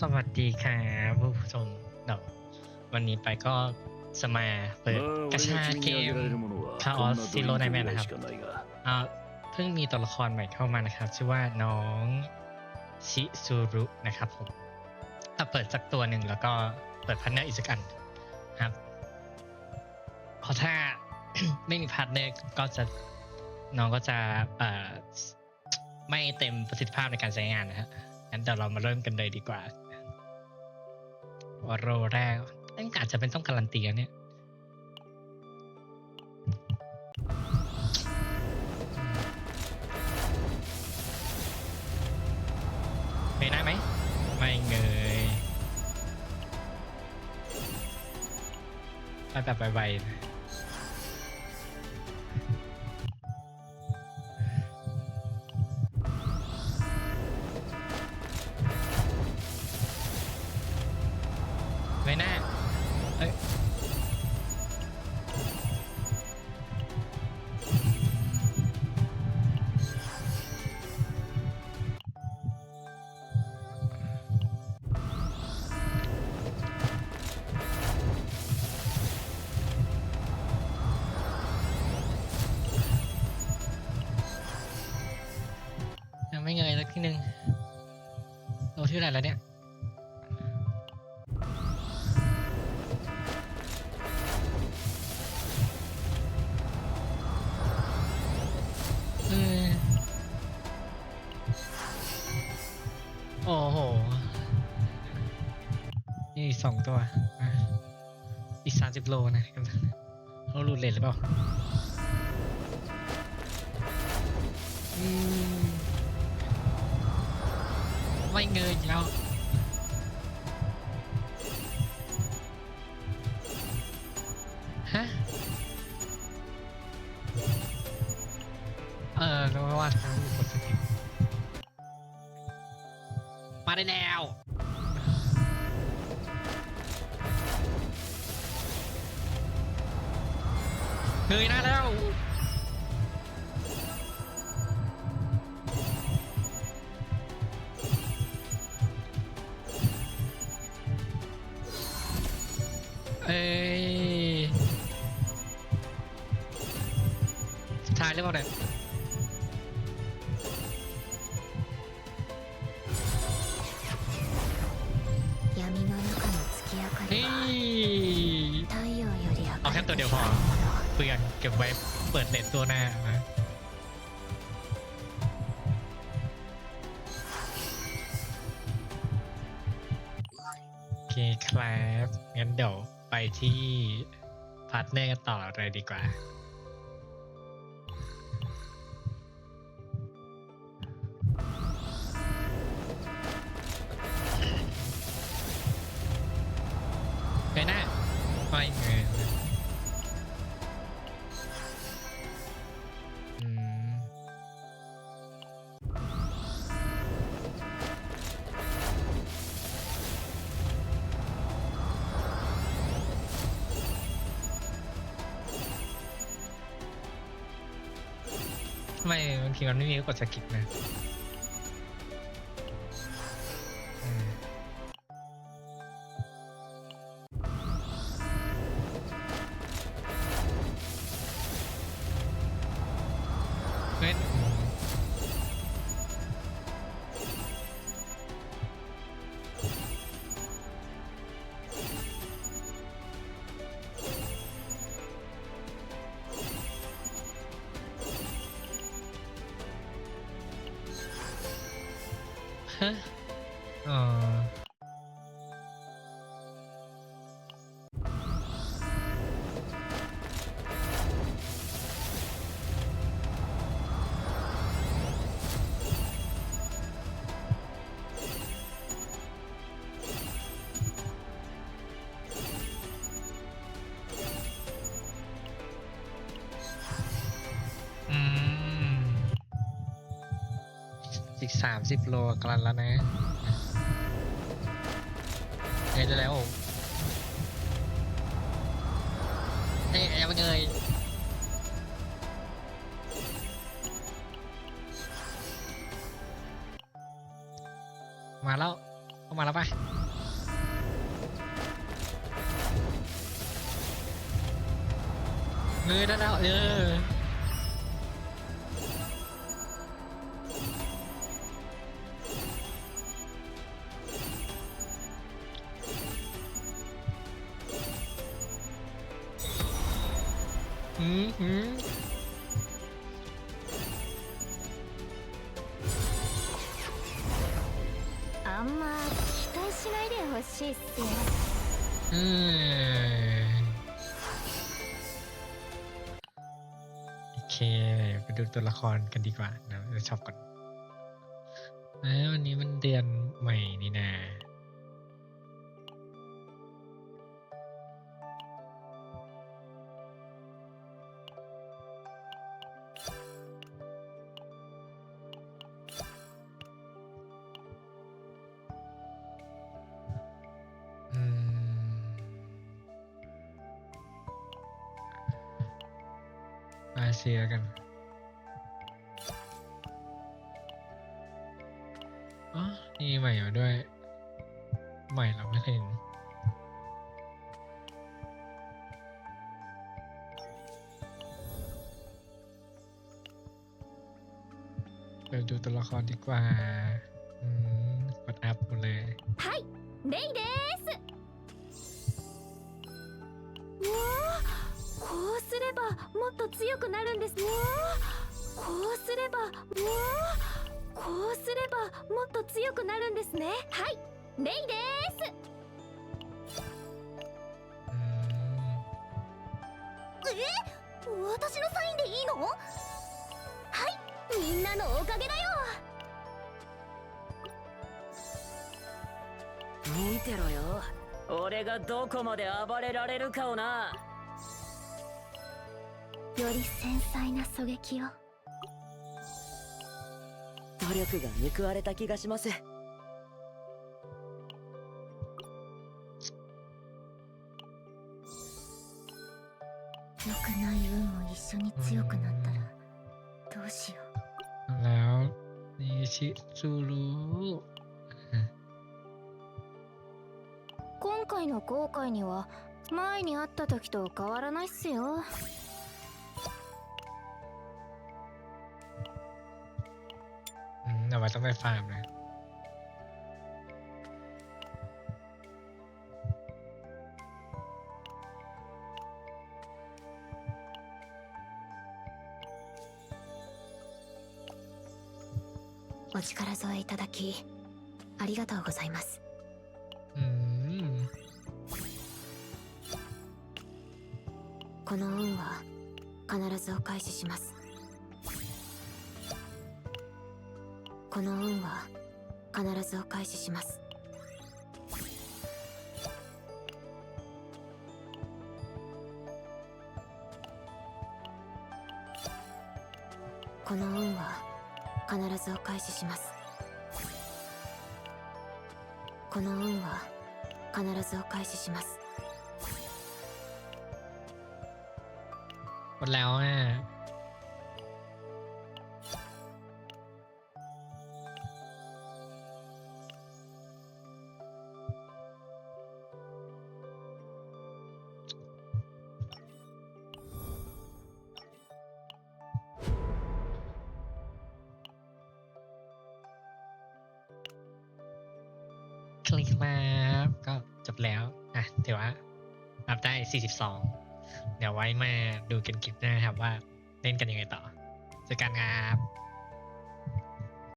สวัสดีค่ะผู้ชมเดอกวันนี้ไปก็สมาเปิดกระชาเกมคาออสซิโลไนแมนนะครับอ่าเพิ่งมีตัวละครใหม่เข้ามานะครับ ชื่อว่าน้องชิซูรุนะครับผมถ้าเปิดสักตัวหนึ่งแล้วก็เปิดพันเนอร์อีกสักอันครับเพราะถ้าไม่มีพาร์ทเนอร์ก็จะน้องก็จะเอ่อไม่เต็มประสิทธิภาพในการใช้งานนะฮะงั้นเดี๋ยวเรามาเริ่มกันเลยดีกว่า โรแรกนั่นอาจจะเป็นต้องการันตีเนี่ยไปได้ไหม ไม่เงยไปแบบไวๆ ยังไม่เงยสักทีหนึ่งโลที่ไหร่แล้วเนี่ยเออโอ้โห นี่สองตัวอีกสามสิบโลนะเขารูดเลนหรือเปล่า อืม ไม่เงยอีกแล้วฮะเออรู้ว่าทางมีกดสกิลมาได้แล้วเงยหน้าแล้วายหรือเปล่าเนี่ยเอาแค่ตัวเดียวพอเปลี่ยนเก็บไว้เปิดเลนตัวหน้านะโอเคครับ งั้นเดี๋ยวไปที่พาร์ทเนอร์กันต่อเลยดีกว่า ไมบางทีมันไม่มีกดสกิปนะ ฮะ อีกสามสิบโลกลันแล้วนะเงยได้แล้วเฮ้ยยังไม่เงยมาแล้วเข้ามาแล้วปะเออได้แล้วเออ んま期待しないでほしいっすよ อืมโอเคไปดูตัวละครกันดีกว่านะเราชอบก่อนเอ้ยวันนี้มันเดือนใหม่นี่นา อาเซียกันอ๋อนี่ใหม่มาด้วย ใหม่เราไม่เคยเห็นเดี๋ยวดูตัวละครดีกว่า อืมกดอัพหมดเลย はいレイです ばもっと強くなるんですね。こうすればうわあこうすればもっと強くなるんですね。はいレイです。うん。私のサインでいいの？はいみんなのおかげだよ。見てろよ。俺がどこまで暴れられるかをなより繊細な狙撃を努力が報われた気がします良くない運も一緒に強くなったらどうしよ แล้วนิชิซูรุ 今回の後悔には前に会った時と変わらないっすよ มเอาไว้ต้องไปฟาร์มนะ お力添えいただきありがとうございます อืม この恩は必ずお返しします この恩は必ずお返ししますこの恩は必ずお返ししますこの恩は必ずお返しします หมดแล้วอ่ะ คลิกมาก็จบแล้วอะถือว่าอัพได้ 42 เดี๋ยวไว้มาดูกันคลิปหน้าครับว่าเล่นกันยังไงต่อเจอกันครับ